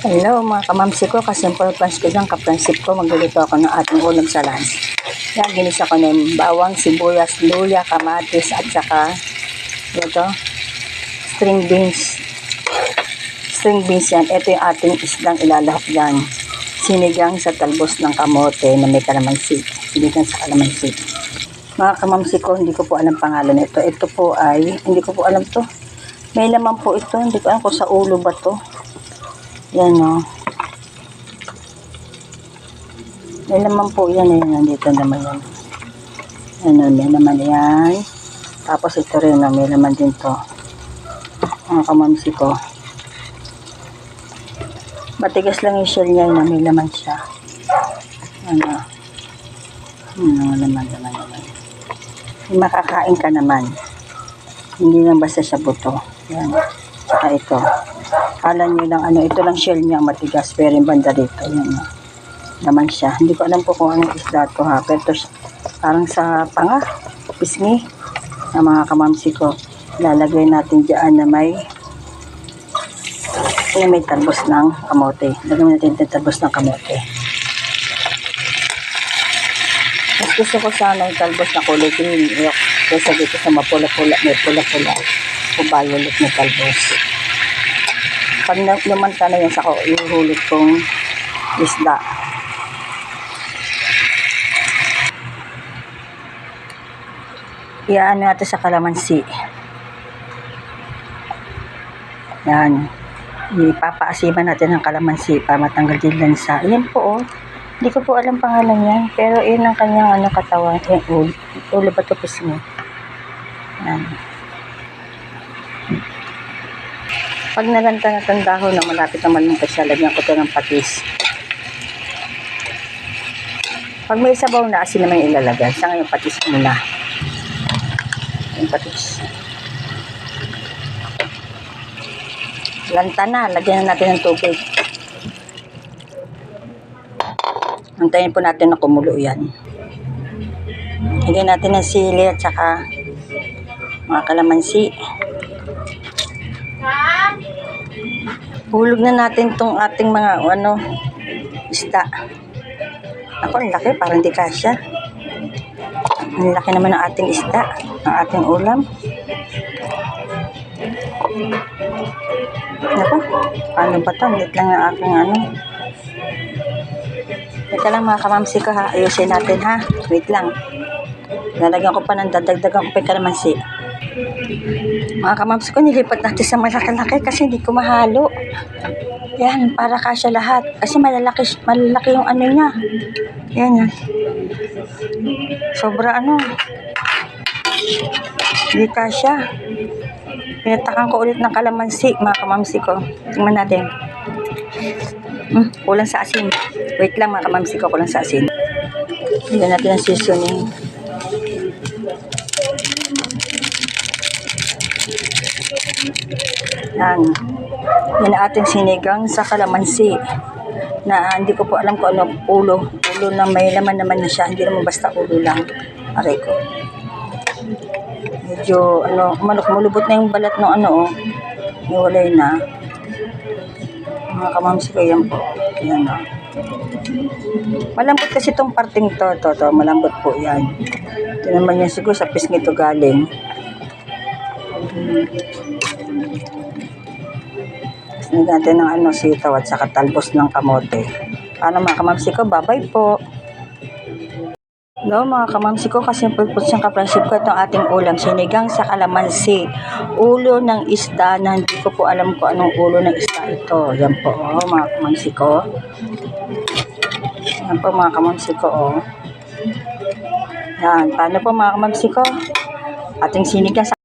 Hello mga kamamsi ko, kasimple plans ko dyan, kapransip ko, magluluto ako ng ating ulam sa lunch. Yan, ginisa ko ng bawang, sibuyas, luya, kamatis, at saka, ito, string beans. String beans yan, ito yung ating isdang ilalahap dyan. Sinigang sa talbos ng kamote na may kalamansi. Sinigang sa kalamansi. Mga kamamsi ko, hindi ko po alam pangalan nito. Ito po ay, hindi ko po alam to. May laman po ito, hindi ko alam kung sa ulo ba to. Yan o. May laman po yan eh. Nandito naman yan. Ano, may laman yan. Tapos ito rin, oh, may laman din to. Mga kamamsi ko. Matigas lang yung shell niya, na may laman siya. Ano. Ano, laman, laman, laman. Yung makakain ka naman. Hindi lang basta sa buto. Yan. Saka ito. Kala nyo lang, ano, ito lang shell niya matigas, pero yung banda dito, yun, naman siya. Hindi ko alam po kung anong isda to ha, pero siya- parang sa panga, pisngi, na mga kamamsi ko. Lalagay natin dyan na may na may talbos ng kamote. Lagyan natin yung talbos ng kamote. Mas gusto ko sana yung talbos na kulay green. Yok, kesa dito sa mapula-pula, may pula-pula o violet na talbos. Pag lumanta na yan sa ko, ihuhulog kong isda. Iaan natin sa kalamansi. Yan. Ipapaasiman natin ang kalamansi para matanggal din lansa. Yan po oh. Hindi ko po alam pangalan niyan. Pero yun ang kanyang ano, katawan. Yan, ulo. Ulo ba ito mo? Yan. Pag nalanta na itong dahon na malapit naman ng siya, lagyan ko ito ng patis. Pag may sabaw na, asin naman yung ilalagay. Sa ngayon, patis muna. Yung patis. Lanta na, lagyan na natin ng tubig. Antayin po natin na kumulo yan. Lagyan natin ng sili at saka mga kalamansi. Hulog na natin tong ating mga ano isda. Ako, ang laki, parang di kasya. Ang laki naman ng ating isda, ng ating ulam. Ako, paano ba to? Lit lang ang aking ano. Teka lang mga kamamsi ko ha, ayusin natin ha. Wait lang. Lalagyan ko pa ng dadagdagan ko pa kalamansi. Mga kamamsi ko, nilipat natin sa malaki-laki kasi hindi ko mahalo. Yan, para kasya lahat. Kasi malalaki, malalaki yung ano niya. Yan yan. Sobra ano. Hindi kasya. Pinatakan ko ulit ng kalamansi, mga kamamsi ko. Tingnan natin. Hmm, kulang sa asin. Wait lang mga kamamsi ko, kulang sa asin. Hindi natin ang seasoning. Yan. Yan ating sinigang sa kalamansi. Na hindi ko po alam kung ano ulo. Ulo na may laman naman na siya. Hindi naman basta ulo lang. Aray ko. Medyo ano, manok mulubot na yung balat ng ano oh. Iwalay na. Mga kamamsi ko yan po. Yan oh. Malambot kasi itong parting to, to, to. Malambot po yan. Ito naman yan siguro sa pisngi to galing. Tapos natin ng ano, sitaw at saka talbos ng kamote. Paano mga kamamsi ko? Bye-bye po. No, mga kamamsi ko, kasi pulpot siyang kapransip ko itong ating ulam. Sinigang sa kalamansi. Ulo ng isda na hindi ko po alam kung anong ulo ng isda ito. Yan po, oh, mga kamamsi ko. Yan po, mga kamamsi ko, oh. Yan, paano po mga kamamsi ko? Ating sinigang sa